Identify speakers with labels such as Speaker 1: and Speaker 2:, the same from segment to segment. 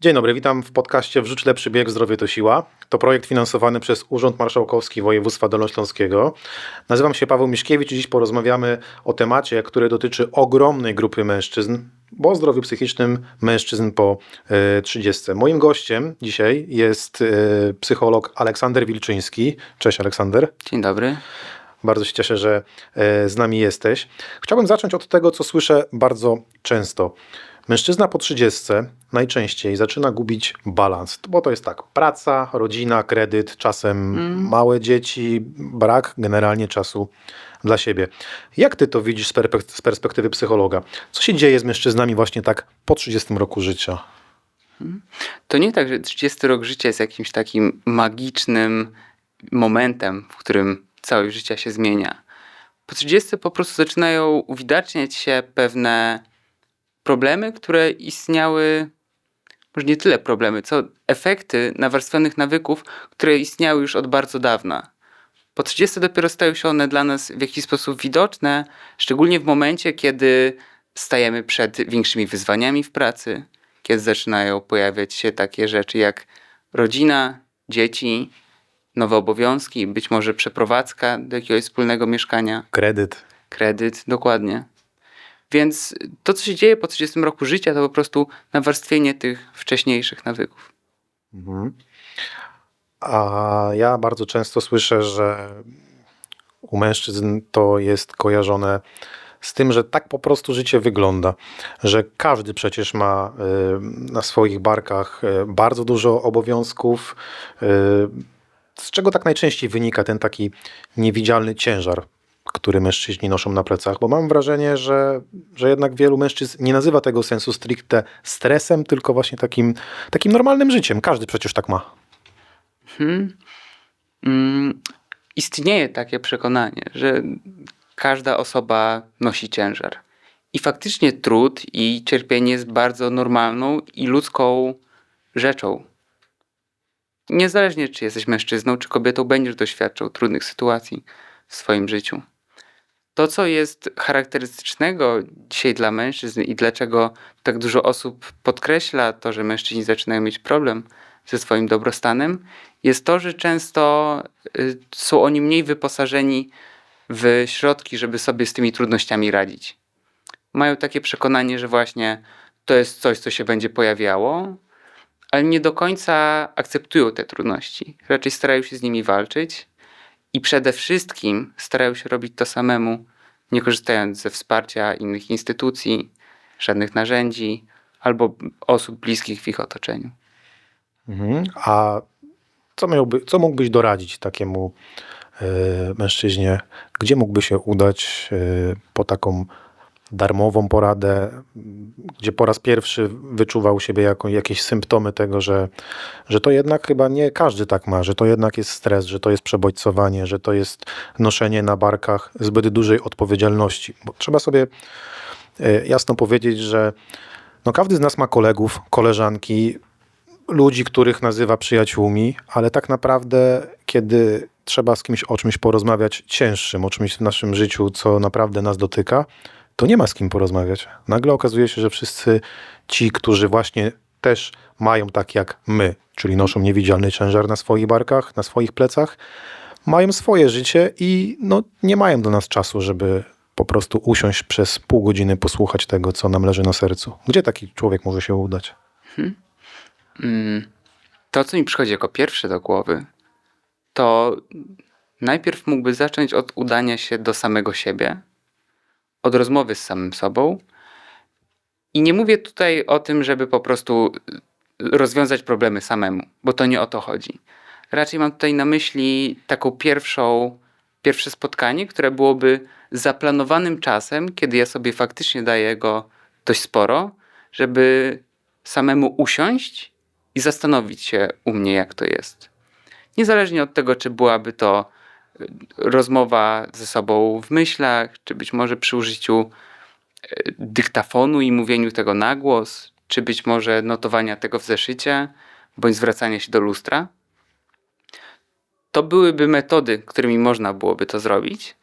Speaker 1: Dzień dobry, witam w podcaście Wrzuć lepszy bieg, zdrowie to siła. To projekt finansowany przez Urząd Marszałkowski Województwa Dolnośląskiego. Nazywam się Paweł Miszkiewicz i dziś porozmawiamy o temacie, który dotyczy ogromnej grupy mężczyzn, bo o zdrowiu psychicznym mężczyzn po e, 30. Moim gościem dzisiaj jest e, psycholog Aleksander Wilczyński. Cześć Aleksander.
Speaker 2: Dzień dobry.
Speaker 1: Bardzo się cieszę, że e, z nami jesteś. Chciałbym zacząć od tego, co słyszę bardzo często. Mężczyzna po 30 najczęściej zaczyna gubić balans, bo to jest tak, praca, rodzina, kredyt, czasem małe dzieci, brak generalnie czasu dla siebie. Jak ty to widzisz z, perspektywy psychologa? Co się dzieje z mężczyznami właśnie tak po 30 roku życia?
Speaker 2: To nie tak, że 30 rok życia jest jakimś takim magicznym momentem, w którym całe życie się zmienia. Po 30 po prostu zaczynają uwidaczniać się pewne problemy, które istniały, może nie tyle problemy, co efekty nawarstwionych nawyków, które istniały już od bardzo dawna. Po 30 dopiero stają się one dla nas w jakiś sposób widoczne, szczególnie w momencie, kiedy stajemy przed większymi wyzwaniami w pracy, kiedy zaczynają pojawiać się takie rzeczy jak rodzina, dzieci, nowe obowiązki, być może przeprowadzka do jakiegoś wspólnego mieszkania,
Speaker 1: Kredyt.
Speaker 2: kredyt, dokładnie. Więc to, co się dzieje po 30 roku życia, to po prostu nawarstwienie tych wcześniejszych nawyków.
Speaker 1: Mhm. A ja bardzo często słyszę, że u mężczyzn to jest kojarzone z tym, że tak po prostu życie wygląda, że każdy przecież ma y, na swoich barkach y, bardzo dużo obowiązków, y, z czego tak najczęściej wynika ten taki niewidzialny ciężar, który mężczyźni noszą na plecach, bo mam wrażenie, że, że jednak wielu mężczyzn nie nazywa tego sensu stricte stresem, tylko właśnie takim, takim normalnym życiem. Każdy przecież tak ma.
Speaker 2: Hmm. Mm, istnieje takie przekonanie, że każda osoba nosi ciężar. I faktycznie trud i cierpienie jest bardzo normalną i ludzką rzeczą. Niezależnie, czy jesteś mężczyzną, czy kobietą, będziesz doświadczał trudnych sytuacji w swoim życiu. To, co jest charakterystycznego dzisiaj dla mężczyzn i dlaczego tak dużo osób podkreśla to, że mężczyźni zaczynają mieć problem ze swoim dobrostanem, jest to, że często y, są oni mniej wyposażeni w środki, żeby sobie z tymi trudnościami radzić. Mają takie przekonanie, że właśnie to jest coś, co się będzie pojawiało, ale nie do końca akceptują te trudności. Raczej starają się z nimi walczyć i przede wszystkim starają się robić to samemu, nie korzystając ze wsparcia innych instytucji, żadnych narzędzi albo osób bliskich w ich otoczeniu.
Speaker 1: Mhm. A co, miałby, co mógłbyś doradzić takiemu e, mężczyźnie? Gdzie mógłby się udać e, po taką darmową poradę, gdzie po raz pierwszy wyczuwał siebie jako, jakieś symptomy tego, że, że to jednak chyba nie każdy tak ma, że to jednak jest stres, że to jest przebodźcowanie, że to jest noszenie na barkach zbyt dużej odpowiedzialności. Bo trzeba sobie e, jasno powiedzieć, że no każdy z nas ma kolegów, koleżanki, ludzi, których nazywa przyjaciółmi, ale tak naprawdę, kiedy trzeba z kimś o czymś porozmawiać cięższym, o czymś w naszym życiu, co naprawdę nas dotyka, to nie ma z kim porozmawiać. Nagle okazuje się, że wszyscy ci, którzy właśnie też mają tak jak my, czyli noszą niewidzialny ciężar na swoich barkach, na swoich plecach, mają swoje życie i no, nie mają do nas czasu, żeby po prostu usiąść przez pół godziny, posłuchać tego, co nam leży na sercu. Gdzie taki człowiek może się udać?
Speaker 2: Mm, To, co mi przychodzi jako pierwsze do głowy, to najpierw mógłby zacząć od udania się do samego siebie, od rozmowy z samym sobą. I nie mówię tutaj o tym, żeby po prostu rozwiązać problemy samemu, bo to nie o to chodzi. Raczej mam tutaj na myśli taką pierwszą, pierwsze spotkanie, które byłoby zaplanowanym czasem, kiedy ja sobie faktycznie daję go dość sporo, żeby samemu usiąść i zastanowić się u mnie, jak to jest. Niezależnie od tego, czy byłaby to y, rozmowa ze sobą w myślach, czy być może przy użyciu y, dyktafonu i mówieniu tego na głos, czy być może notowania tego w zeszycie, bądź zwracania się do lustra. To byłyby metody, którymi można byłoby to zrobić.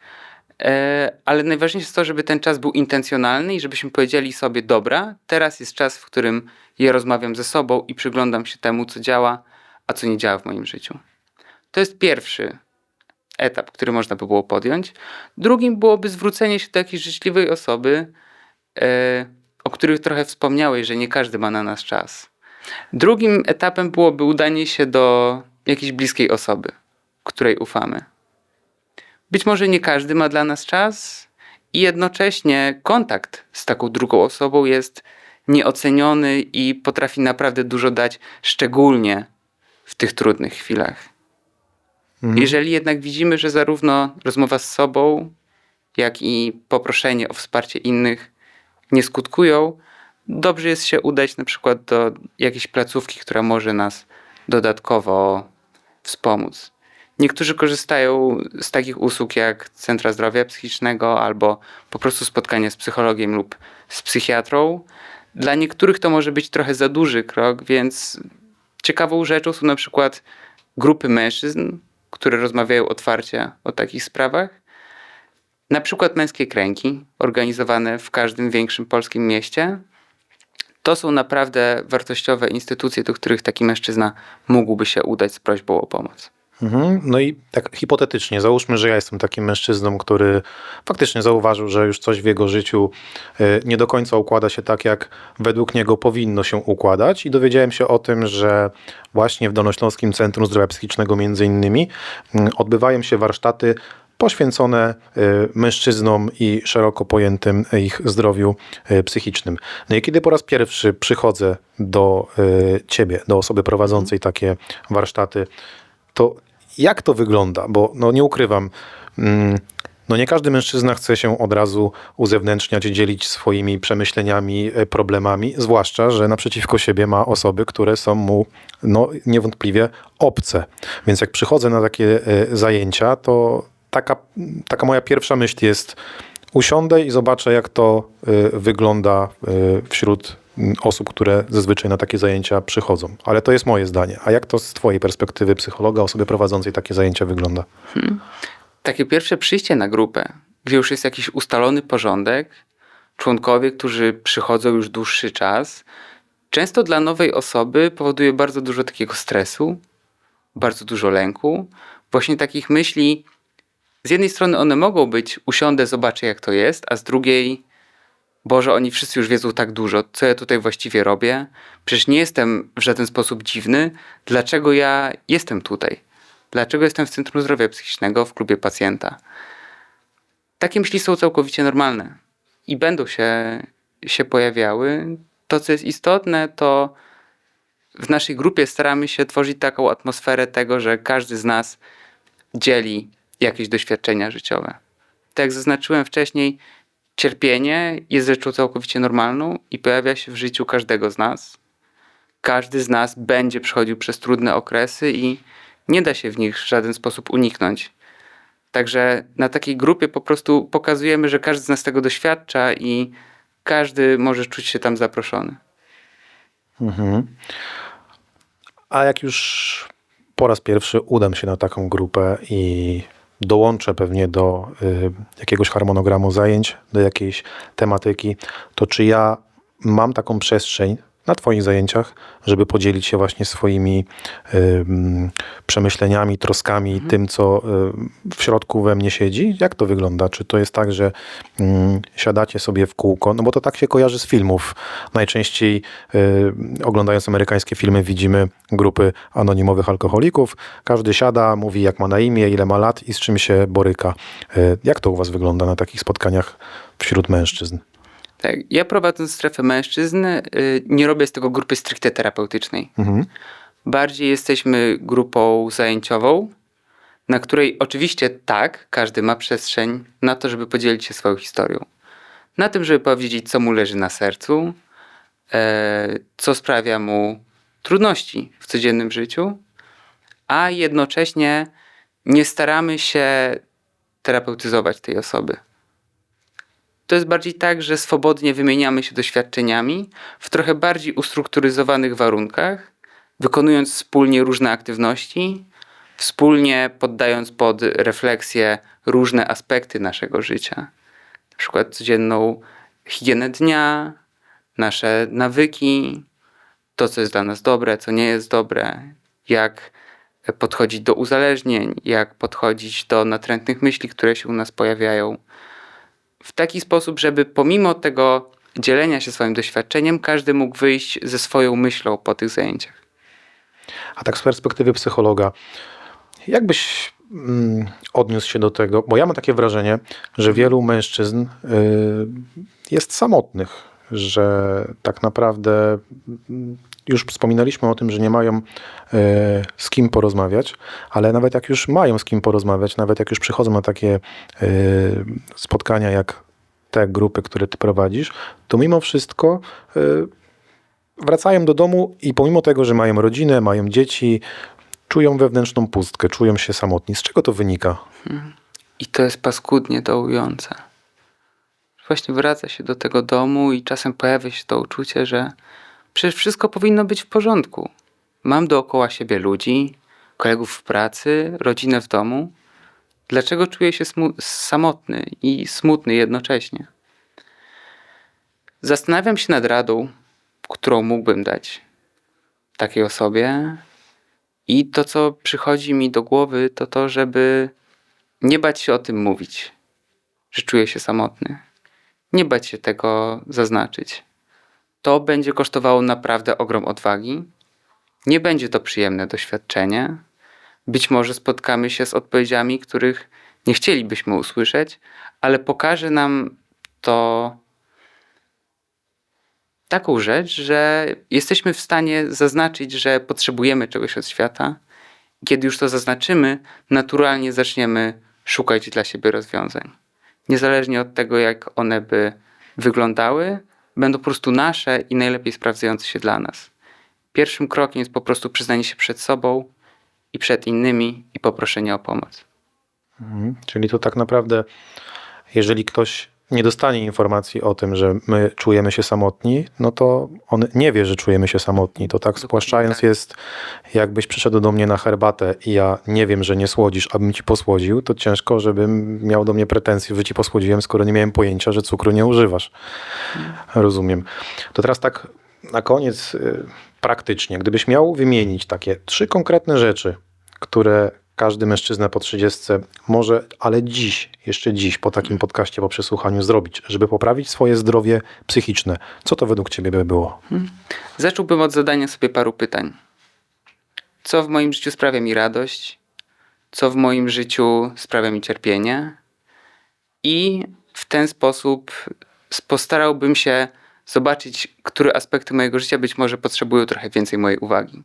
Speaker 2: E, ale najważniejsze jest to, żeby ten czas był intencjonalny i żebyśmy powiedzieli sobie, dobra, teraz jest czas, w którym ja rozmawiam ze sobą i przyglądam się temu, co działa, a co nie działa w moim życiu. To jest pierwszy etap, który można by było podjąć. Drugim byłoby zwrócenie się do jakiejś życzliwej osoby, e, o których trochę wspomniałeś, że nie każdy ma na nas czas. Drugim etapem byłoby udanie się do jakiejś bliskiej osoby, której ufamy. Być może nie każdy ma dla nas czas i jednocześnie kontakt z taką drugą osobą jest nieoceniony i potrafi naprawdę dużo dać, szczególnie w tych trudnych chwilach. Jeżeli jednak widzimy, że zarówno rozmowa z sobą, jak i poproszenie o wsparcie innych nie skutkują, dobrze jest się udać na przykład do jakiejś placówki, która może nas dodatkowo wspomóc. Niektórzy korzystają z takich usług jak centra zdrowia psychicznego albo po prostu spotkania z psychologiem lub z psychiatrą. Dla niektórych to może być trochę za duży krok, więc ciekawą rzeczą są na przykład grupy mężczyzn, które rozmawiają otwarcie o takich sprawach. Na przykład męskie kręgi, organizowane w każdym większym polskim mieście. To są naprawdę wartościowe instytucje, do których taki mężczyzna mógłby się udać z prośbą o pomoc.
Speaker 1: Mhm. No i tak hipotetycznie, załóżmy, że ja jestem takim mężczyzną, który faktycznie zauważył, że już coś w jego życiu y, nie do końca układa się tak, jak według niego powinno się układać i dowiedziałem się o tym, że właśnie w Dolnośląskim Centrum Zdrowia Psychicznego między innymi mm, odbywają się warsztaty poświęcone y, mężczyznom i szeroko pojętym ich zdrowiu y, psychicznym. No i kiedy po raz pierwszy przychodzę do ciebie, do osoby prowadzącej takie warsztaty, to jak to wygląda? Bo no nie ukrywam, mm, no nie każdy mężczyzna chce się od razu uzewnętrzniać, dzielić swoimi przemyśleniami, e, problemami, zwłaszcza, że naprzeciwko siebie ma osoby, które są mu no, niewątpliwie obce. Więc jak przychodzę na takie e, zajęcia, to taka, taka moja pierwsza myśl jest usiądę i zobaczę, jak to e, wygląda wśród osób, które zazwyczaj na takie zajęcia przychodzą. Ale to jest moje zdanie. A jak to z twojej perspektywy psychologa, osoby prowadzącej takie zajęcia wygląda?
Speaker 2: Takie pierwsze przyjście na grupę, gdzie już jest jakiś ustalony porządek, członkowie, którzy przychodzą już dłuższy czas, często dla nowej osoby powoduje bardzo dużo takiego stresu, bardzo dużo lęku, właśnie takich myśli. Z jednej strony one mogą być, usiądę, zobaczę jak to jest, a z drugiej, Boże, oni wszyscy już wiedzą tak dużo, co ja tutaj właściwie robię. Przecież nie jestem w żaden sposób dziwny. Dlaczego ja jestem tutaj? Dlaczego jestem w Centrum Zdrowia Psychicznego w klubie pacjenta? Takie myśli są całkowicie normalne i będą się, się pojawiały. To, co jest istotne, to w naszej grupie staramy się tworzyć taką atmosferę tego, że każdy z nas dzieli jakieś doświadczenia życiowe. Tak jak zaznaczyłem wcześniej, cierpienie jest rzeczą całkowicie normalną i pojawia się w życiu każdego z nas. Każdy z nas będzie przechodził przez trudne okresy i nie da się w nich w żaden sposób uniknąć. Także na takiej grupie po prostu pokazujemy, że każdy z nas tego doświadcza i każdy może czuć się tam zaproszony.
Speaker 1: A jak już po raz pierwszy udam się na taką grupę i dołączę pewnie do y, jakiegoś harmonogramu zajęć, do jakiejś tematyki, to czy ja mam taką przestrzeń na Twoich zajęciach, żeby podzielić się właśnie swoimi y, przemyśleniami, troskami, tym, co y, w środku we mnie siedzi? Jak to wygląda? Czy to jest tak, że mm, siadacie sobie w kółko? No bo to tak się kojarzy z filmów. Najczęściej y, oglądając amerykańskie filmy widzimy grupy anonimowych alkoholików. Każdy siada, mówi jak ma na imię, ile ma lat i z czym się boryka. Y, jak to u Was wygląda na takich spotkaniach wśród mężczyzn?
Speaker 2: Tak, ja prowadząc strefę mężczyzn, y, nie robię z tego grupy stricte terapeutycznej.
Speaker 1: Mhm.
Speaker 2: Bardziej jesteśmy grupą zajęciową, na której oczywiście tak, każdy ma przestrzeń na to, żeby podzielić się swoją historią. Na tym, żeby powiedzieć, co mu leży na sercu, e, co sprawia mu trudności w codziennym życiu, a jednocześnie nie staramy się terapeutyzować tej osoby. To jest bardziej tak, że swobodnie wymieniamy się doświadczeniami w trochę bardziej ustrukturyzowanych warunkach, wykonując wspólnie różne aktywności, wspólnie poddając pod refleksję różne aspekty naszego życia. Na przykład codzienną higienę dnia, nasze nawyki, to, co jest dla nas dobre, co nie jest dobre, jak podchodzić do uzależnień, jak podchodzić do natrętnych myśli, które się u nas pojawiają. W taki sposób, żeby pomimo tego dzielenia się swoim doświadczeniem, każdy mógł wyjść ze swoją myślą po tych zajęciach.
Speaker 1: A tak z perspektywy psychologa, jak byś mm, odniósł się do tego? Bo ja mam takie wrażenie, że wielu mężczyzn y, jest samotnych, że tak naprawdę już wspominaliśmy o tym, że nie mają y, z kim porozmawiać, ale nawet jak już mają z kim porozmawiać, nawet jak już przychodzą na takie y, spotkania jak te grupy, które ty prowadzisz, to mimo wszystko y, wracają do domu i pomimo tego, że mają rodzinę, mają dzieci, czują wewnętrzną pustkę, czują się samotni. Z czego to wynika?
Speaker 2: I to jest paskudnie dołujące. Właśnie wraca się do tego domu i czasem pojawia się to uczucie, że przecież wszystko powinno być w porządku. Mam dookoła siebie ludzi, kolegów w pracy, rodzinę w domu. Dlaczego czuję się samotny i smutny jednocześnie? Zastanawiam się nad radą, którą mógłbym dać takiej osobie. I to, co przychodzi mi do głowy, to to, żeby nie bać się o tym mówić, że czuję się samotny. Nie bać się tego zaznaczyć. To będzie kosztowało naprawdę ogrom odwagi. Nie będzie to przyjemne doświadczenie. Być może spotkamy się z odpowiedziami, których nie chcielibyśmy usłyszeć, ale pokaże nam to taką rzecz, że jesteśmy w stanie zaznaczyć, że potrzebujemy czegoś od świata. Kiedy już to zaznaczymy, naturalnie zaczniemy szukać dla siebie rozwiązań. Niezależnie od tego, jak one by wyglądały, będą po prostu nasze i najlepiej sprawdzające się dla nas. Pierwszym krokiem jest po prostu przyznanie się przed sobą i przed innymi i poproszenie o pomoc.
Speaker 1: Mhm. Czyli to tak naprawdę, jeżeli ktoś nie dostanie informacji o tym, że my czujemy się samotni, no to on nie wie, że czujemy się samotni. To tak spłaszczając
Speaker 2: tak.
Speaker 1: jest, jakbyś przyszedł do mnie na herbatę i ja nie wiem, że nie słodzisz, abym ci posłodził, to ciężko, żebym miał do mnie pretensje, że ci posłodziłem, skoro nie miałem pojęcia, że cukru nie używasz. Rozumiem. To teraz tak na koniec y, praktycznie, gdybyś miał wymienić takie trzy konkretne rzeczy, które każdy mężczyzna po 30 może, ale dziś, jeszcze dziś, po takim podcaście, po przesłuchaniu zrobić, żeby poprawić swoje zdrowie psychiczne. Co to według ciebie by było?
Speaker 2: Zacząłbym od zadania sobie paru pytań. Co w moim życiu sprawia mi radość? Co w moim życiu sprawia mi cierpienie? I w ten sposób postarałbym się zobaczyć, które aspekty mojego życia być może potrzebują trochę więcej mojej uwagi.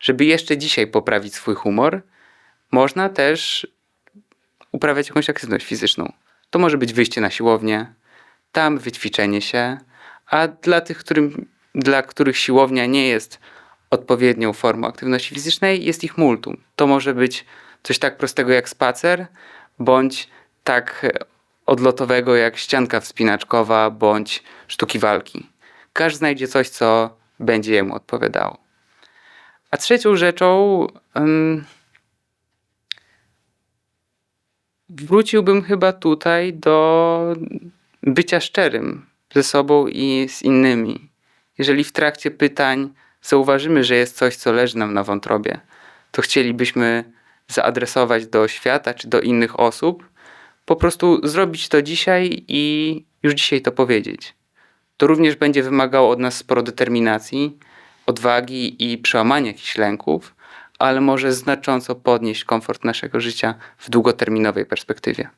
Speaker 2: Żeby jeszcze dzisiaj poprawić swój humor, można też uprawiać jakąś aktywność fizyczną. To może być wyjście na siłownię, tam wyćwiczenie się, a dla tych, którym, dla których siłownia nie jest odpowiednią formą aktywności fizycznej, jest ich multum. To może być coś tak prostego jak spacer, bądź tak odlotowego jak ścianka wspinaczkowa, bądź sztuki walki. Każdy znajdzie coś, co będzie jemu odpowiadało. A trzecią rzeczą ym, wróciłbym chyba tutaj do bycia szczerym ze sobą i z innymi. Jeżeli w trakcie pytań zauważymy, że jest coś, co leży nam na wątrobie, to chcielibyśmy zaadresować do świata czy do innych osób, po prostu zrobić to dzisiaj i już dzisiaj to powiedzieć. To również będzie wymagało od nas sporo determinacji, odwagi i przełamania jakichś lęków, ale może znacząco podnieść komfort naszego życia w długoterminowej perspektywie.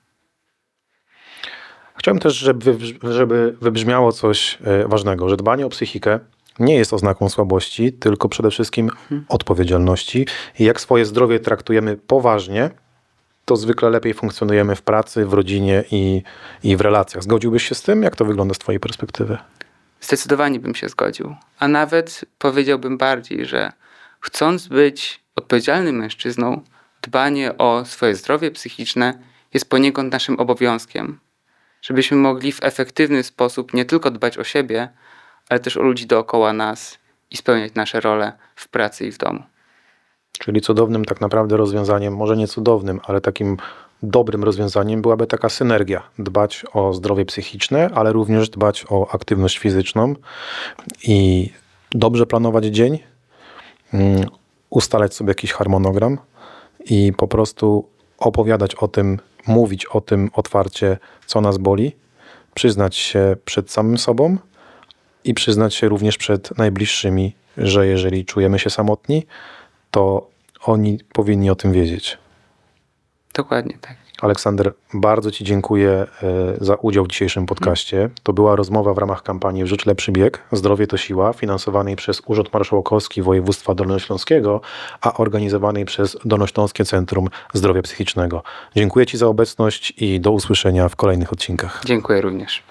Speaker 1: Chciałbym też, żeby, wybrzmi- żeby wybrzmiało coś e, ważnego, że dbanie o psychikę nie jest oznaką słabości, tylko przede wszystkim odpowiedzialności. I jak swoje zdrowie traktujemy poważnie, to zwykle lepiej funkcjonujemy w pracy, w rodzinie i, i w relacjach. Zgodziłbyś się z tym? Jak to wygląda z Twojej perspektywy?
Speaker 2: Zdecydowanie bym się zgodził. A nawet powiedziałbym bardziej, że chcąc być odpowiedzialnym mężczyzną, dbanie o swoje zdrowie psychiczne jest poniekąd naszym obowiązkiem. Żebyśmy mogli w efektywny sposób nie tylko dbać o siebie, ale też o ludzi dookoła nas i spełniać nasze role w pracy i w domu.
Speaker 1: Czyli cudownym tak naprawdę rozwiązaniem, może nie cudownym, ale takim dobrym rozwiązaniem byłaby taka synergia. Dbać o zdrowie psychiczne, ale również dbać o aktywność fizyczną i dobrze planować dzień, mm, ustalać sobie jakiś harmonogram i po prostu opowiadać o tym, mówić o tym otwarcie, co nas boli, przyznać się przed samym sobą i przyznać się również przed najbliższymi, że jeżeli czujemy się samotni, to oni powinni o tym wiedzieć.
Speaker 2: Dokładnie tak.
Speaker 1: Aleksander, bardzo Ci dziękuję e, za udział w dzisiejszym podcaście. To była rozmowa w ramach kampanii Życz Lepszy Bieg, Zdrowie to Siła, finansowanej przez Urząd Marszałkowski Województwa Dolnośląskiego, a organizowanej przez Dolnośląskie Centrum Zdrowia Psychicznego. Dziękuję Ci za obecność i do usłyszenia w kolejnych odcinkach.
Speaker 2: Dziękuję również.